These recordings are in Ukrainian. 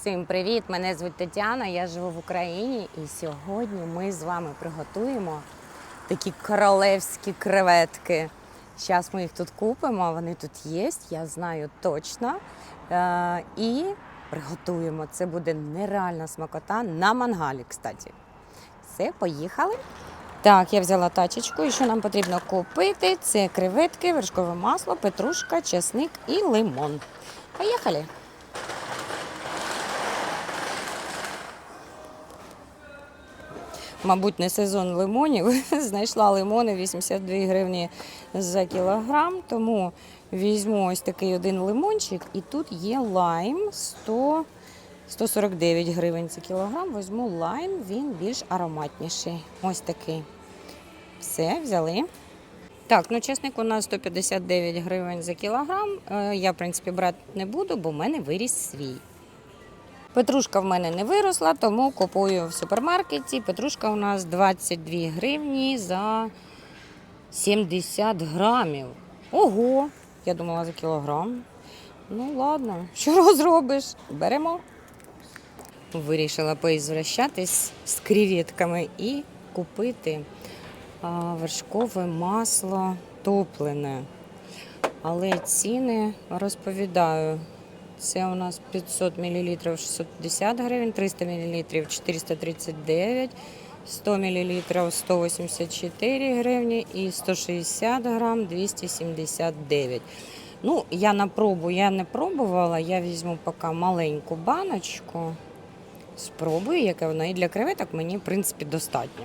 Всім привіт! Мене звуть Тетяна, я живу в Україні і сьогодні ми з вами приготуємо такі королевські креветки. Зараз ми їх тут купимо, вони тут є, я знаю точно. Е, і приготуємо. Це буде нереальна смакота на мангалі, кстати. Все, поїхали. Так, я взяла тачечку, і що нам потрібно купити? Це креветки, вершкове масло, петрушка, чесник і лимон. Поїхали! Мабуть, не сезон лимонів. Знайшла лимони 82 гривні за кілограм, тому візьму ось такий один лимончик, і тут є лайм 100, 149 гривень за кілограм. Візьму лайм, він більш ароматніший. Ось такий. Все, взяли. Так, ну чесник у нас 159 гривень за кілограм. Е, Я, в принципі, брати не буду, бо в мене виріс свій. Петрушка в мене не виросла, тому купую в супермаркеті. Петрушка у нас 22 гривні за 70 грамів. Ого! Я думала за кілограм. Ну ладно, що розробиш? Беремо. Вирішила поізвращатись з креветками і купити вершкове масло топлене. Але ціни розповідаю. Це у нас 500 мл 650 гривень, 300 мл 439, 100 мл 184 гривні і 160 грам 279. Ну, я на пробу я не пробувала, я візьму поки маленьку баночку. Спробую, яка вона. І для креветок мені, в принципі, достатньо.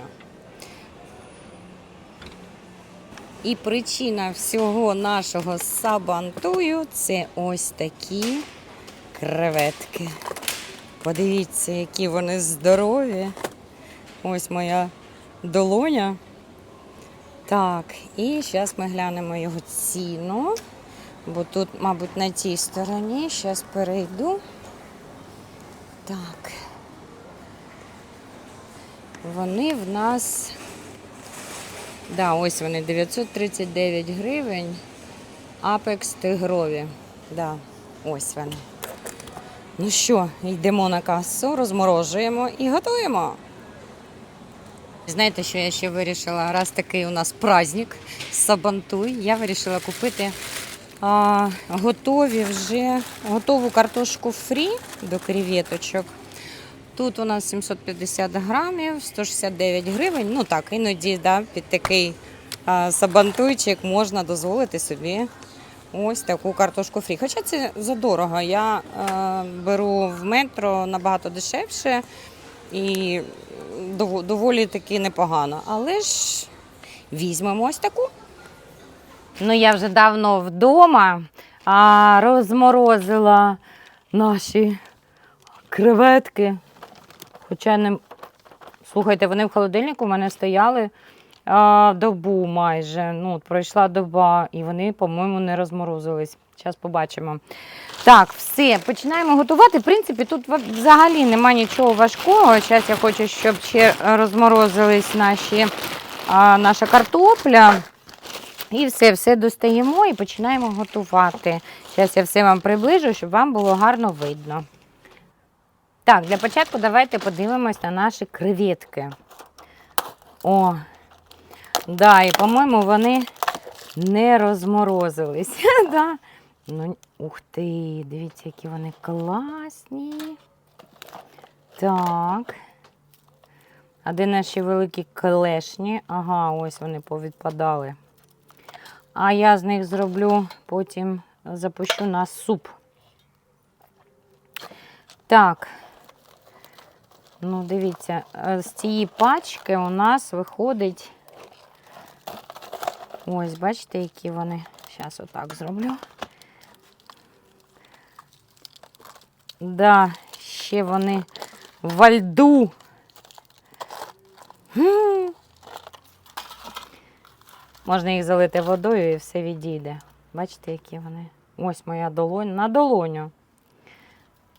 І причина всього нашого сабантую це ось такі креветки. Подивіться, які вони здорові. Ось моя долоня. Так, і зараз ми глянемо його ціну. Бо тут, мабуть, на тій стороні. Зараз перейду. Так. Вони в нас. Да, ось вони 939 гривень. Апекс тигрові. Да, ось вони. Ну що, йдемо на касу, розморожуємо і готуємо. Знаєте, що я ще вирішила? Раз такий у нас праздник Сабантуй, я вирішила купити а, готові вже готову картошку фрі до креветочок. Тут у нас 750 грамів, 169 гривень. Ну так, іноді да, під такий а, сабантуйчик можна дозволити собі ось таку картошку фрі. Хоча це задорого. Я е, беру в метро набагато дешевше і дов- доволі таки непогано. Але ж візьмемо ось таку. Ну, я вже давно вдома а, розморозила наші креветки. Хоча не. Слухайте, вони в холодильнику у мене стояли добу майже. Ну, пройшла доба, і вони, по-моєму, не розморозились. Зараз побачимо. Так, все, починаємо готувати. В принципі, тут взагалі нема нічого важкого. Зараз я хочу, щоб ще розморозились наші, а, наша картопля. І все, все достаємо і починаємо готувати. Зараз я все вам приближу, щоб вам було гарно видно. Так, для початку давайте подивимось на наші креветки. О, да, і, по-моєму, вони не розморозились. да. ну, ух ти, дивіться, які вони класні. Так. А де наші великі клешні? Ага, ось вони повідпадали. А я з них зроблю, потім запущу на суп. Так. Ну, дивіться, е, з цієї пачки у нас виходить. Ось, бачите, які вони. Зараз отак зроблю. Да, ще вони во льду. Можна їх залити водою і все відійде. Бачите, які вони? Ось моя долонь на долоню.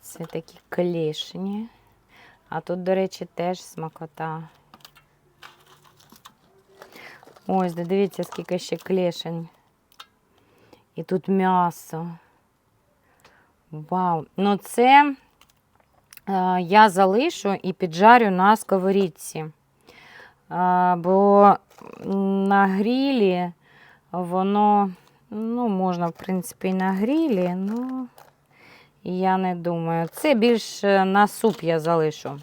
Це такі клешні. А тут, до речі, теж смакота. Ось, дивіться, скільки ще клешень. І тут м'ясо. Вау! Ну це е, я залишу і піджарю на сковорідці. Е, Бо на грілі воно, ну, можна, в принципі, і на грілі, ну, я не думаю. Це більше на суп я залишу.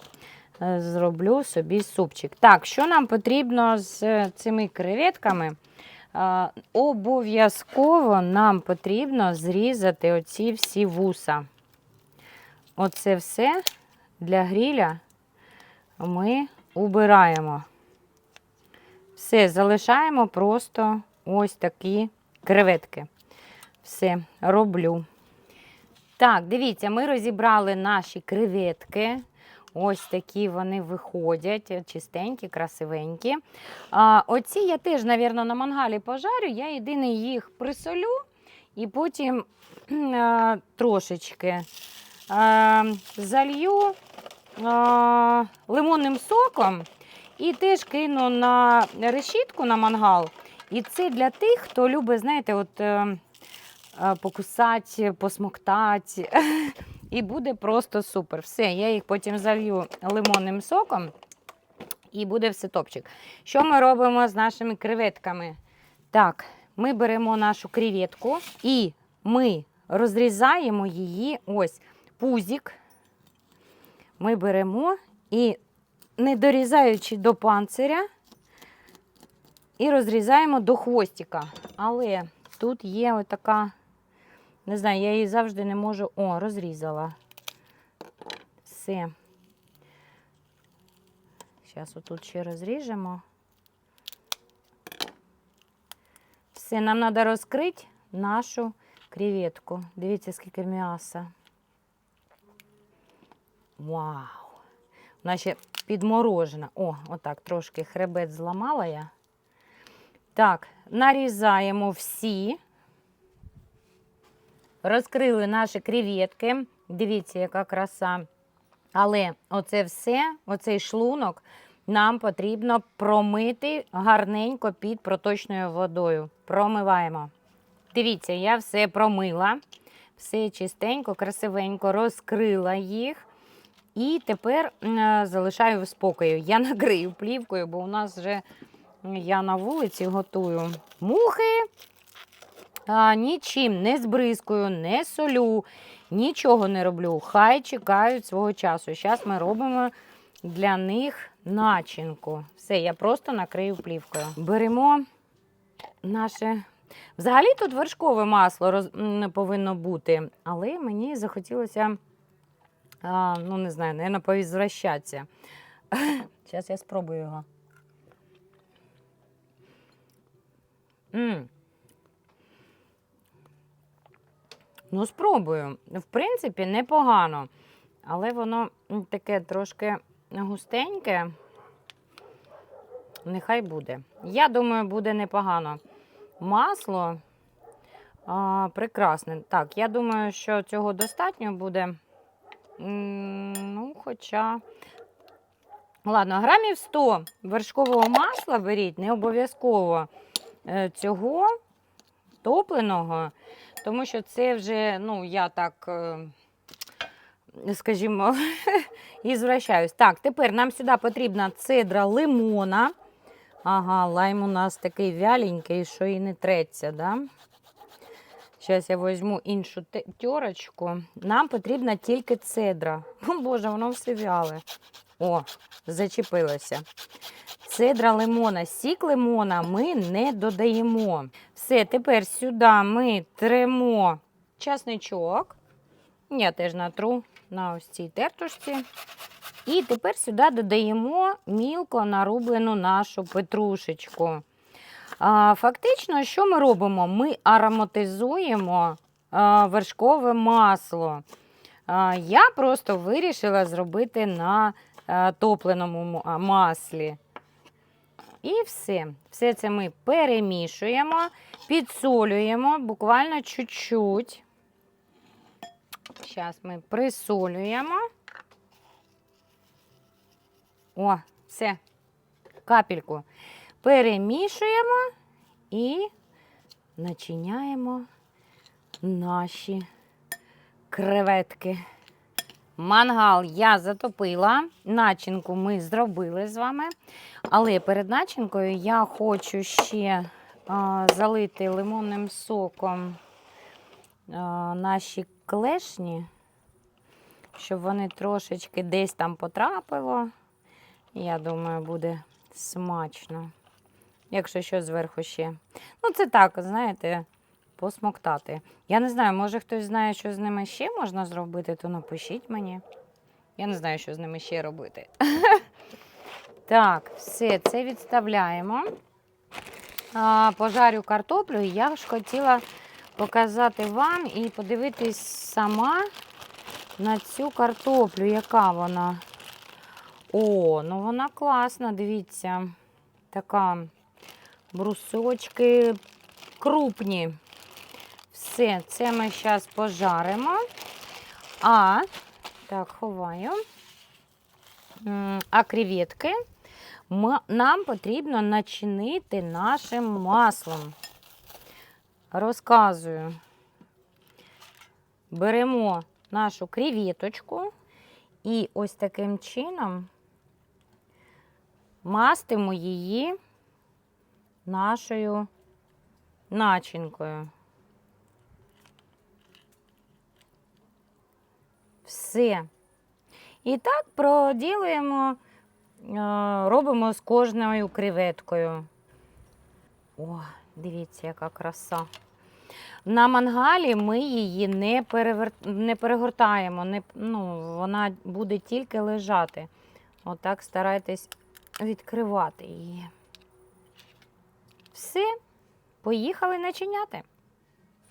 Е, Зроблю собі супчик. Так, що нам потрібно з цими креветками? Е, Обов'язково нам потрібно зрізати оці всі вуса. Оце все для гріля ми убираємо. Все, залишаємо просто ось такі креветки. Все, роблю. Так, дивіться, ми розібрали наші креветки. Ось такі вони виходять, чистенькі, красивенькі. А, оці я теж, мабуть, на мангалі пожарю. Я єдине їх присолю і потім а, трошечки а, залью а, лимонним соком і теж кину на решітку на мангал. І це для тих, хто любить, знаєте, от. е, е, покусати, посмоктати. І буде просто супер. Все, я їх потім залью лимонним соком і буде все топчик. Що ми робимо з нашими креветками? Так, ми беремо нашу креветку і ми розрізаємо її ось пузик. Ми беремо і, не дорізаючи до панциря, і розрізаємо до хвостика. Але тут є отака. Не знаю, я її завжди не можу. О, розрізала. Все. Зараз отут ще розріжемо. Все, нам треба розкрити нашу креветку. Дивіться, скільки м'яса. Вау! Вона ще підморожена. О, отак трошки хребет зламала я. Так, нарізаємо всі. Розкрили наші креветки. Дивіться, яка краса. Але оце все, оцей шлунок, нам потрібно промити гарненько під проточною водою. Промиваємо. Дивіться, я все промила, все чистенько, красивенько розкрила їх. І тепер е, залишаю в спокою. Я накрию плівкою, бо у нас вже я на вулиці готую мухи. А, нічим не збризкую, не солю, нічого не роблю. Хай чекають свого часу. Зараз ми робимо для них начинку. Все, я просто накрию плівкою. Беремо наше. Взагалі тут вершкове масло роз... повинно бути, але мені захотілося, а, ну не знаю, наверное, повізвращатися. Зараз я спробую його. м Ну, спробую. В принципі, непогано. Але воно таке трошки густеньке. Нехай буде. Я думаю, буде непогано. Масло а, прекрасне. Так, я думаю, що цього достатньо буде. Ну, хоча. Ладно, грамів 100 вершкового масла беріть, не обов'язково е, цього топленого. Тому що це вже, ну, я так, е, скажімо, і звращаюсь. Так, тепер нам сюди потрібна цедра лимона. Ага, лайм у нас такий вяленький, що і не треться, да? Зараз я візьму іншу те- тьорочку. Нам потрібна тільки цедра. О, Боже, воно все вяле. О, зачепилося. Цедра лимона, сік лимона ми не додаємо. Все, тепер сюди ми тремо часничок. Я теж натру на ось цій тертушці. І тепер сюди додаємо мілко нарублену нашу петрушечку. Фактично, що ми робимо? Ми ароматизуємо вершкове масло. Я просто вирішила зробити на топленому маслі. І все. Все це ми перемішуємо, підсолюємо буквально чуть-чуть. Зараз ми присолюємо. О, все. Капельку. Перемішуємо і начиняємо наші креветки. Мангал я затопила, начинку ми зробили з вами. Але перед начинкою я хочу ще а, залити лимонним соком а, наші клешні, щоб вони трошечки десь там потрапило. Я думаю, буде смачно. Якщо що зверху ще. Ну, це так, знаєте, посмоктати. Я не знаю, може хтось знає, що з ними ще можна зробити, то напишіть мені. Я не знаю, що з ними ще робити. Так, все, це відставляємо. Пожарю картоплю. Я ж хотіла показати вам і подивитись сама на цю картоплю, яка вона. О, ну вона класна, дивіться. Така брусочки крупні. Все, це ми зараз пожаримо. А, так, ховаю. А креветки нам потрібно начинити нашим маслом. Розказую. Беремо нашу креветочку і ось таким чином мастимо її нашою начинкою. Все. І так проділуємо, е, робимо з кожною креветкою. О, дивіться, яка краса. На мангалі ми її не, перевер... не перегортаємо, не... ну, вона буде тільки лежати. Отак старайтесь відкривати її. Все, поїхали начиняти.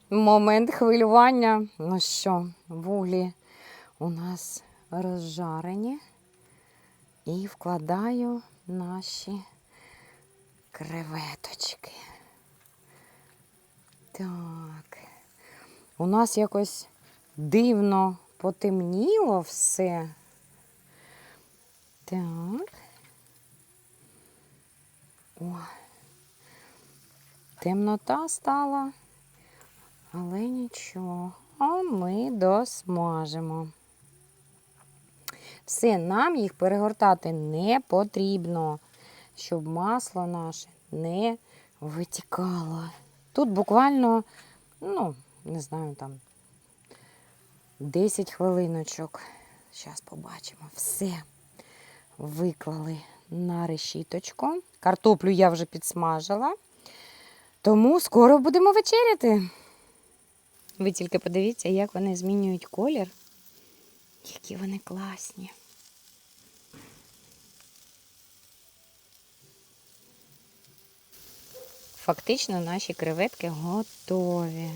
Момент хвилювання. Ну що, вуглі у нас розжарені. І вкладаю наші креветочки. Так. У нас якось дивно потемніло все. Так. О. Темнота стала, але нічого. А ми досмажимо. Все, нам їх перегортати не потрібно, щоб масло наше не витікало. Тут буквально, ну, не знаю, там 10 хвилиночок. Зараз побачимо. Все. Виклали на решіточку. Картоплю я вже підсмажила. Тому скоро будемо вечеряти. Ви тільки подивіться, як вони змінюють колір. Які вони класні. Фактично наші креветки готові.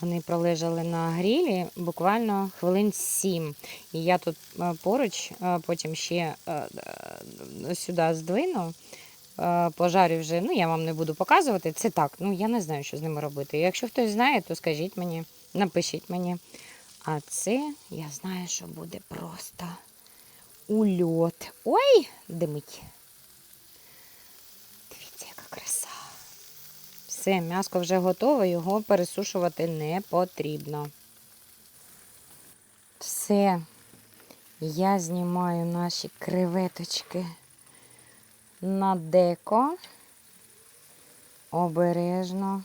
Вони пролежали на грілі буквально хвилин 7. І я тут е, поруч, е, потім ще е, сюди здвину, пожарю вже, ну я вам не буду показувати. Це так, ну я не знаю, що з ними робити. Якщо хтось знає, то скажіть мені, напишіть мені. А це я знаю, що буде просто ульот. Ой, димить. Краса. Все, м'яско вже готове, його пересушувати не потрібно. Все, я знімаю наші креветочки на деко. Обережно,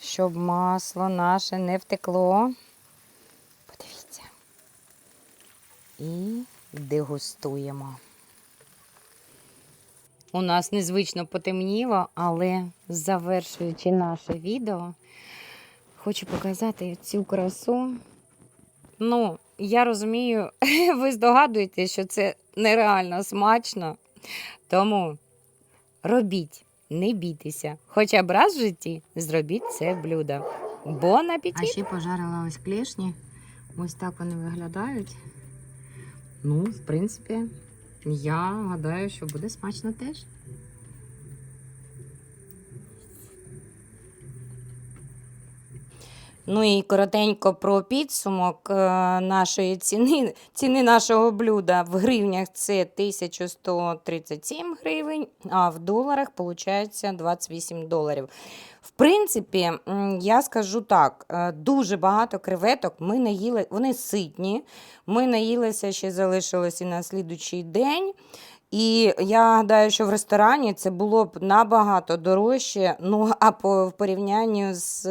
щоб масло наше не втекло. Подивіться. І дегустуємо. У нас незвично потемніло, але завершуючи наше відео, хочу показати цю красу. Ну, я розумію, ви здогадуєтесь, що це нереально смачно. Тому робіть, не бійтеся. Хоча б раз в житті зробіть це блюдо. Бон апетит! А ще пожарила ось клешні. Ось так вони виглядають. Ну, в принципі, я гадаю, що буде смачно теж. Ну і коротенько про підсумок е, нашої ціни, ціни нашого блюда в гривнях це 1137 гривень, а в доларах виходить 28 доларів. В принципі, я скажу так: е, дуже багато креветок ми не їли, вони ситні. Ми наїлися, ще залишилось і на слідучий день. І я гадаю, що в ресторані це було б набагато дорожче. Ну, а по в порівнянні з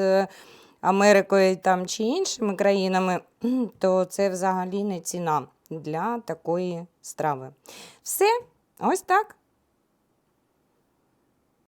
Америкою там, чи іншими країнами, то це взагалі не ціна для такої страви. Все, ось так.